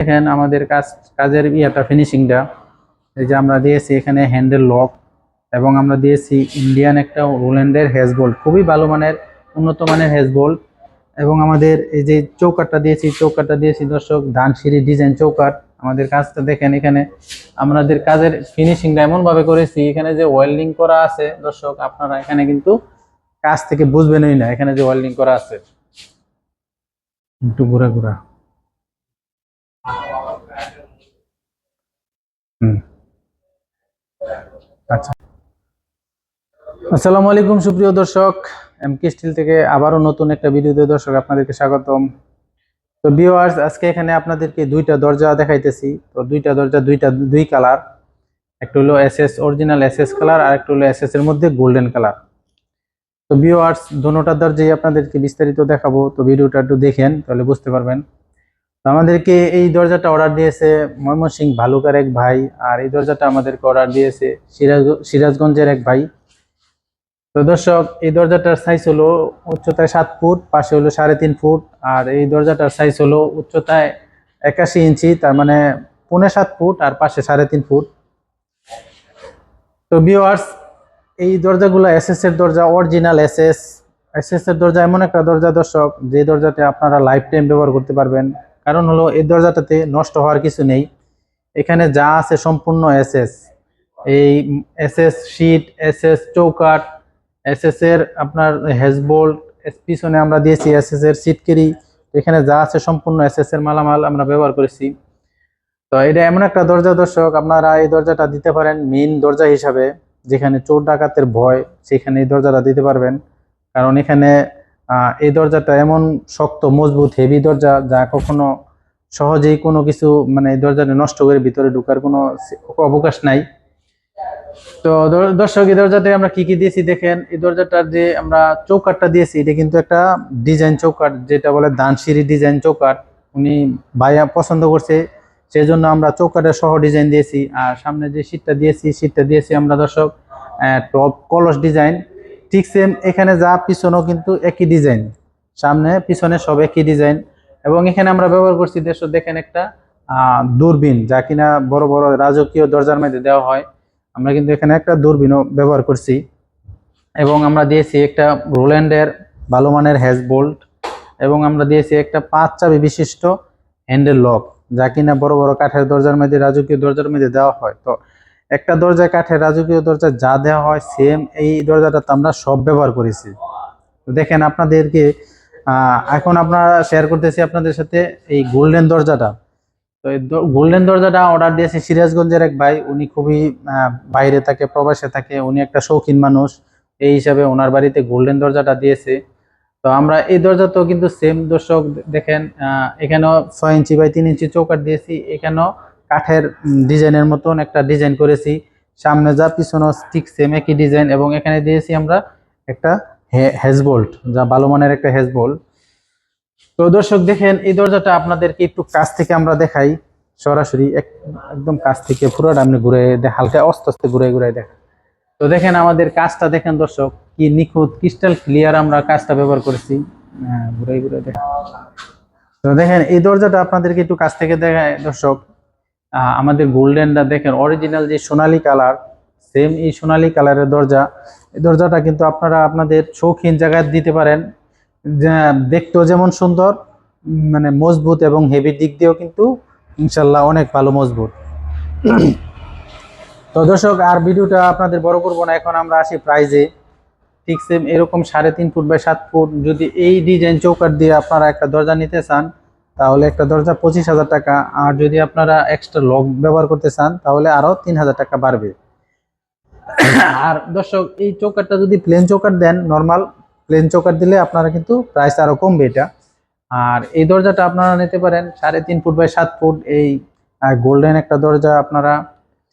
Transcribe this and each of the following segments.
দেখেন আমাদের কাজ, কাজের ইয়েটা ফিনিশিংটা এই যে আমরা দিয়েছি এখানে হ্যান্ডেল লক এবং আমরা দিয়েছি ইন্ডিয়ান একটা রোল্যান্ডের হেজবোল্ট খুবই ভালো মানের, উন্নত মানের হেজবোল্ট এবং আমাদের এই যে চৌকাটটা দিয়েছি চৌকাটটা দিয়েছি দর্শক, ধানসিঁড়ি ডিজাইন চৌকাট আমাদের কাজটা দেখেন এখানে। আমাদের কাজের ফিনিশিংটা এমন ভাবে করেছি, এখানে যে ওয়েল্ডিং করা আছে, দর্শক, আপনারা এখানে কিন্তু কাজ থেকে বুঝবেনই না, এখানে যে ওয়েল্ডিং করা আছে। একটু ঘুরা ঘুরা আসসালামু আলাইকুম, সুপ্রিয় দর্শক। এম কে স্টিল থেকে আবারও নতুন একটা ভিডিওতে দর্শক আপনাদেরকে স্বাগতম। তো ভিউয়ার্স আজকে এখানে আপনাদেরকে দুইটা দরজা দেখাইতেছি। তো দুইটা দরজা, দুইটা, দুই কালার একটা হলো S S original S S colour আর একটা হলো এস এস এর মধ্যে গোল্ডেন কালার তো ভিউয়ার্স দোনোটার দরজাই আপনাদেরকে বিস্তারিত দেখাবো। তো ভিডিওটা একটু দেখেন, তাহলে বুঝতে পারবেন। তো আমাদেরকে এই দরজাটা অর্ডার দিয়েছে ময়মনসিং ভালুকার এক ভাই, আর এই দরজাটা আমাদেরকে অর্ডার দিয়েছে সিরাজ সিরাজগঞ্জের এক ভাই। তো দর্শক, এই দরজাটার সাইজ হলো উচ্চতায় সাত ফুট, পাশে হলো সাড়ে তিন ফুট, আর এই দরজাটার সাইজ হলো উচ্চতায় একাশি ইঞ্চি, তার মানে পৌনে সাত ফুট আর পাশে সাড়ে তিন ফুট। তো বিওয়ার্স এই দরজাগুলো এসএস এর দরজা অরিজিনাল এসএস এসএস এর দরজা এমন একটা দরজা দর্শক, যে দরজাতে আপনারা লাইফ টাইম ব্যবহার করতে পারবেন। কারণ হলো, এই দরজাটাতে নষ্ট হওয়ার কিছু নেই। এখানে যা আছে সম্পূর্ণ এস এস এই এসএস এস এস চৌকাট এসএস এর আপনার হেজবোল্ট পিছনে আমরা দিয়েছি এসএস এর সিটকেরি এখানে যা আছে সম্পূর্ণ এসএস এর মালামাল আমরা ব্যবহার করেছি। তো এটা এমন একটা দরজা দর্শক, আপনারা এই দরজাটা দিতে পারেন মেইন দরজা হিসাবে, যেখানে চোর ডাকাতের ভয়, সেখানে এই দরজাটা দিতে পারবেন। কারণ এখানে এই দরজাটা এমন শক্ত, মজবুত হেভি দরজা, যা কখনো সহজেই কোনো কিছু মানে এই দরজাটা নষ্ট করে ভিতরে ঢোকার কোনো অবকাশ নাই। তো দর্শক, এই দরজাতে আমরা কি কি দিয়েছি দেখেন। এই দরজাটার যে আমরা চৌকাটটা দিয়েছি, এটা কিন্তু একটা ডিজাইন চৌকাট, যেটা বলে দানসিঁড়ি ডিজাইন চৌকাট। উনি ভাইয়া পছন্দ করছে সেই জন্য আমরা চৌকাটের সহ ডিজাইন দিয়েছি। আর সামনে যে শীটটা দিয়েছি শীটটা দিয়েছি আমরা, দর্শক টপ কলস ডিজাইন ঠিক সেম এখানে যা, পিছনেও কিন্তু একই ডিজাইন সামনে, পিছনে সব একই ডিজাইন এবং এখানে আমরা ব্যবহার করছি, দেশ, দেখেন একটা দূরবীন, যা কিনা বড় বড় রাজকীয় দরজার মধ্যে দেওয়া হয়। আমরা কিন্তু এখানে একটা দূরবীনও ব্যবহার করছি। এবং আমরা দিয়েছি একটা রোল্যান্ডের ভালো মানের হ্যাজ বোল্ট এবং আমরা দিয়েছি একটা পাঁচ চাবি বিশিষ্ট হ্যান্ডেল লক, যা কিনা বড় বড় কাঠের দরজার মধ্যে, রাজকীয় দরজার মধ্যে দেওয়া হয়। তো একটা দরজায় কাঠের রাজকীয় দরজা যা দেওয়া হয় সেম এই দরজাটাতে আমরা সব ব্যবহার করেছি। তো দেখেন আপনাদেরকে এখন আপনারা শেয়ার করতেছি আপনাদের সাথে এই গোল্ডেন দরজাটা। তো এই গোল্ডেন দরজাটা অর্ডার দিয়েছে সিরাজগঞ্জের এক ভাই। উনি খুবই বাইরে থাকে, প্রবাসে থাকে। উনি একটা শৌখিন মানুষ। এই হিসাবে ওনার বাড়িতে গোল্ডেন দরজাটা দিয়েছে। তো আমরা এই দরজা তো কিন্তু সেম দর্শক দেখেন এখানেও ছয় ইঞ্চি বাই তিন ইঞ্চি চৌকাট দিয়েছি। এখানেও কাঠের ডিজাইনের মতন একটা ডিজাইন করেছি। সামনে যা, পিছনেও ঠিক সেম একই ডিজাইন। এবং এখানে দিয়েছি আমরা একটা হেজবোল্ট যা ভালো মানের একটা হেজবোল্ট তো দর্শক দেখেন এই দরজাটা আপনাদেরকে একটু কাছ থেকে আমরা দেখাই। সরাসরি একদম কাছ থেকে পুরোটা আপনি ঘুরে হালকা আস্তে আস্তে ঘুরে ঘুরে দেখেন তো দেখেন আমাদের কাজটা দেখেন দর্শক কি নিখুঁত ক্রিস্টাল ক্লিয়ার আমরা কাজটা ব্যবহার করেছি। হ্যাঁ, ঘুরে ঘুরে দেখেন তো দেখেন এই দরজাটা আপনাদেরকে একটু কাছ থেকে দেখায় দর্শক। আমাদের গোল্ডেনটা দেখেন অরিজিনাল যে সোনালী কালার সেম এই সোনালী কালারের দরজা। এই দরজাটা কিন্তু আপনারা আপনাদের শৌখিন জায়গায় দিতে পারেন। দেখতেও যেমন সুন্দর মানে মজবুত এবং হেভি দিক দিয়েও কিন্তু ইনশাল্লাহ অনেক ভালো মজবুত। তো দর্শক, আর ভিডিওটা আপনাদের বড় করব না, এখন আমরা আসি প্রাইজে ঠিক সেম এরকম সাড়ে তিন ফুট বাই সাত ফুট, যদি এই ডিজাইন চৌকাট দিয়ে আপনারা একটা দরজা নিতে চান, তাহলে একটা দরজা পঁচিশ হাজার টাকা, আর যদি আপনারা এক্সট্রা লক ব্যবহার করতে চান, তাহলে আরও তিন হাজার টাকা বাড়বে। আর দর্শক, এই চৌকাটটা যদি প্লেন চৌকাট দেন নর্মাল প্লেন চোকার দিলে আপনারা কিন্তু প্রাইস আরও কমবে এটা। আর এই দরজাটা আপনারা নিতে পারেন সাড়ে তিন ফুট বাই সাত ফুট। এই গোল্ডেন একটা দরজা আপনারা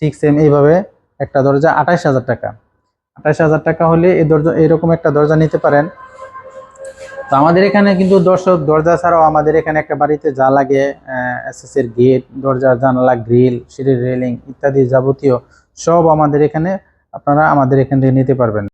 ঠিক সেম এইভাবে একটা দরজা আঠাইশ হাজার টাকা। আঠাইশ হাজার টাকা হলে এই দরজা এরকম একটা দরজা নিতে পারেন। তো আমাদের এখানে কিন্তু দর্শক, দরজা ছাড়াও আমাদের এখানে একটা বাড়িতে যা লাগে এস এর গেট দরজা, জানালা গ্রিল সিঁড়ির রেলিং ইত্যাদি যাবতীয় সব আমাদের এখানে আপনারা আমাদের এখান থেকে নিতে পারবেন।